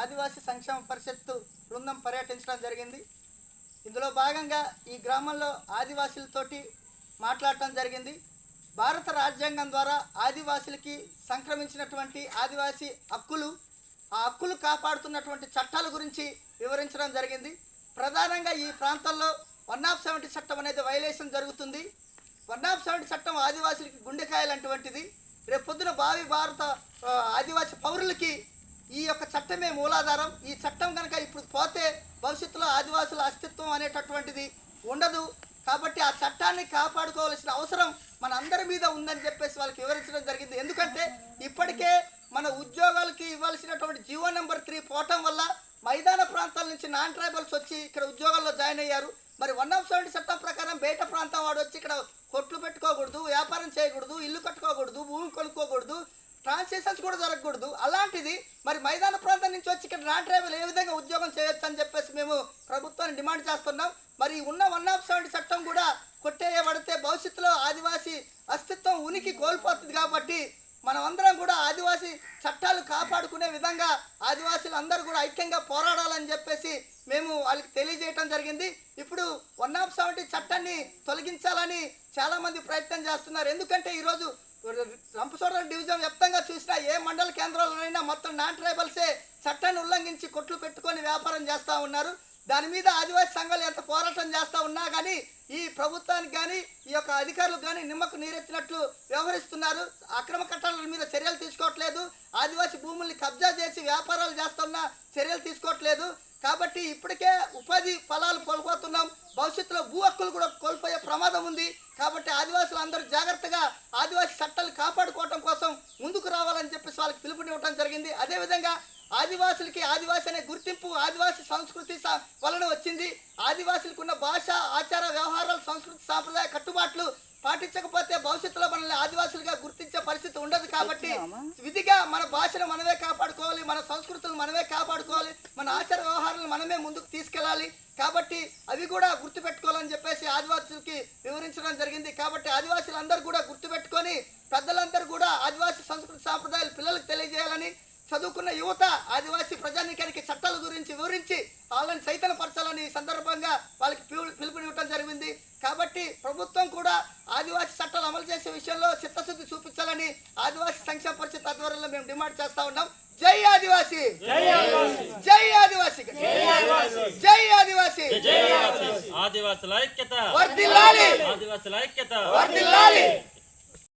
ఆదివాసీ సంక్షేమ పరిషత్తు బృందం పర్యటించడం జరిగింది. ఇందులో భాగంగా ఈ గ్రామంలో ఆదివాసులతోటి మాట్లాడటం జరిగింది. భారత రాజ్యాంగం ద్వారా ఆదివాసులకి సంక్రమించినటువంటి ఆదివాసీ హక్కులు ఆ హక్కులు కాపాడుతున్నటువంటి చట్టాల గురించి వివరించడం జరిగింది. ప్రధానంగా ఈ ప్రాంతంలో వన్ ఆఫ్ సెవెంటీ చట్టం అనేది వైలేషన్ జరుగుతుంది. వన్ ఆఫ్ సెవెంటీ చట్టం ఆదివాసులకి గుండెకాయలు అటువంటిది. రేపు పొద్దున భావి భారత ఆదివాసీ పౌరులకి ఈ యొక్క చట్టమే మూలాధారం. ఈ చట్టం కనుక ఇప్పుడు పోతే భవిష్యత్తులో ఆదివాసుల అస్తిత్వం అనేటటువంటిది ఉండదు. కాబట్టి ఆ చట్టాన్ని కాపాడుకోవాల్సిన అవసరం మన అందరి మీద ఉందని చెప్పేసి వాళ్ళకి వివరించడం జరిగింది. ఎందుకంటే ఇప్పటికే మన ఉద్యోగాలకి ఇవ్వాల్సినటువంటి జీవో నెంబర్ త్రీ పోవటం వల్ల మైదాన ప్రాంతాల నుంచి నాన్ ట్రైబల్స్ వచ్చి ఇక్కడ ఉద్యోగాల్లో జాయిన్ అయ్యారు. మరి వన్ ఆఫ్ సెవెంటీ చట్టం ప్రకారం బయట ప్రాంతం వాడు వచ్చి ఇక్కడ కొట్లు పెట్టుకోకూడదు వ్యాపారం చేయకూడదు ఇల్లు కట్టుకోకూడదు భూమి కొనుక్కోకూడదు ట్రాన్సాక్షన్స్ కూడా జరగకూడదు. అలాంటిది మరి మైదాన ప్రాంతం నుంచి వచ్చి ఇక్కడ నాన్ ట్రైబల్ ఏ విధంగా ఉద్యోగం చేయొచ్చు అని చెప్పేసి మేము ప్రభుత్వాన్ని డిమాండ్ చేస్తున్నాం. మరి ఉన్న వన్ ఆఫ్ సెవెంటీ చట్టం కూడా కొట్టేయబడితే భవిష్యత్తులో ఆదివాసీ అస్తిత్వం ఉనికి కోల్పోతుంది కాబట్టి మనమందరం కూడా ఆదివాసీ చట్టాలు కాపాడుకునే విధంగా ఆదివాసీలు అందరూ కూడా ఐక్యంగా పోరాడాలని చెప్పేసి మేము వాళ్ళకి తెలియజేయటం జరిగింది. ఇప్పుడు వన్ ఆఫ్ సెవెంటీ చట్టాన్ని తొలగించాలని చాలామంది ప్రయత్నం చేస్తున్నారు. ఎందుకంటే ఈరోజు రంపచోడవరం డివిజన్ వ్యాప్తంగా చూసినా ఏ మండల కేంద్రాల్లోనైనా మొత్తం నాన్ ట్రైబల్సే చట్టాన్ని ఉల్లంఘించి కొట్లు పెట్టుకొని వ్యాపారం చేస్తూ ఉన్నారు. దాని మీద ఆదివాసీ సంఘాలు ఎంత పోరాటం చేస్తూ ఉన్నా కానీ ఈ ప్రభుత్వానికి కానీ ఈ యొక్క అధికారులు కానీ నిమ్మకు నీరెత్తినట్లు వ్యవహరిస్తున్నారు. అక్రమ కట్టాల మీద చర్యలు తీసుకోవట్లేదు. ఆదివాసీ భూముల్ని కబ్జా చేసి వ్యాపారాలు చేస్తున్న చర్యలు తీసుకోవట్లేదు. కాబట్టి ఇప్పటికే ఉపాధి ఫలాలు కోల్పోతున్నాం. భవిష్యత్తులో భూ హక్కులు కూడా కోల్పోయే ప్రమాదం ఉంది. కాబట్టి ఆదివాసులు అందరూ జాగ్రత్తగా ఆదివాసీ చట్టాలు కాపాడుకోవటం కోసం ముందుకు రావాలని చెప్పేసి వాళ్ళకి పిలుపునివ్వడం జరిగింది. అదేవిధంగా ఆదివాసులకి ఆదివాసి అనే గుర్తింపు ఆదివాసి సంస్కృతి వలన వచ్చింది. ఆదివాసులకు ఉన్న భాష ఆచార వ్యవహారాలు సంస్కృతి సాంప్రదాయ కట్టుబాట్లు పాటించకపోతే భవిష్యత్తులో మనల్ని ఆదివాసులుగా గుర్తించే పరిస్థితి ఉండదు కాబట్టి విధిగా మన భాషను మనమే కాపాడుకోవాలి మన సంస్కృతులను మనమే కాపాడుకోవాలి మన ఆచార వ్యవహారాలను మనమే ముందుకు తీసుకెళ్ళాలి. కాబట్టి అవి కూడా గుర్తుపెట్టుకోవాలని చెప్పేసి ఆదివాసులకి వివరించడం జరిగింది. కాబట్టి ఆదివాసులందరూ కూడా గుర్తుపెట్టుకొని పెద్దలందరూ కూడా ఆదివాసీ సంస్కృతి సాంప్రదాయాలు పిల్లలకు తెలియజేయాలని చదువుకున్న యువత ఆదివాసీ ప్రజానీకానికి చట్టాల గురించి వివరించి వాళ్ళని చైతన్యపరచాలని ఈ సందర్భంగా వాళ్ళకి పిలు- పిలుపునివ్వటం జరిగింది. కాబట్టి ప్రభుత్వం కూడా ఆదివాసీ చట్టాలు అమలు చేసే విషయంలో చిత్తశుద్ధి చూపించాలని ఆదివాసీ సంక్షేమ పరిషత్ ఆధ్వర్యంలో మేము డిమాండ్ చేస్తా ఉన్నాం. జై ఆదివాసీ! జై ఆదివాసీ! జై ఆదివాసీ! ఆదివాసుల ఐక్యత వర్ధిల్లాలి! ఆదివాసుల ఐక్యత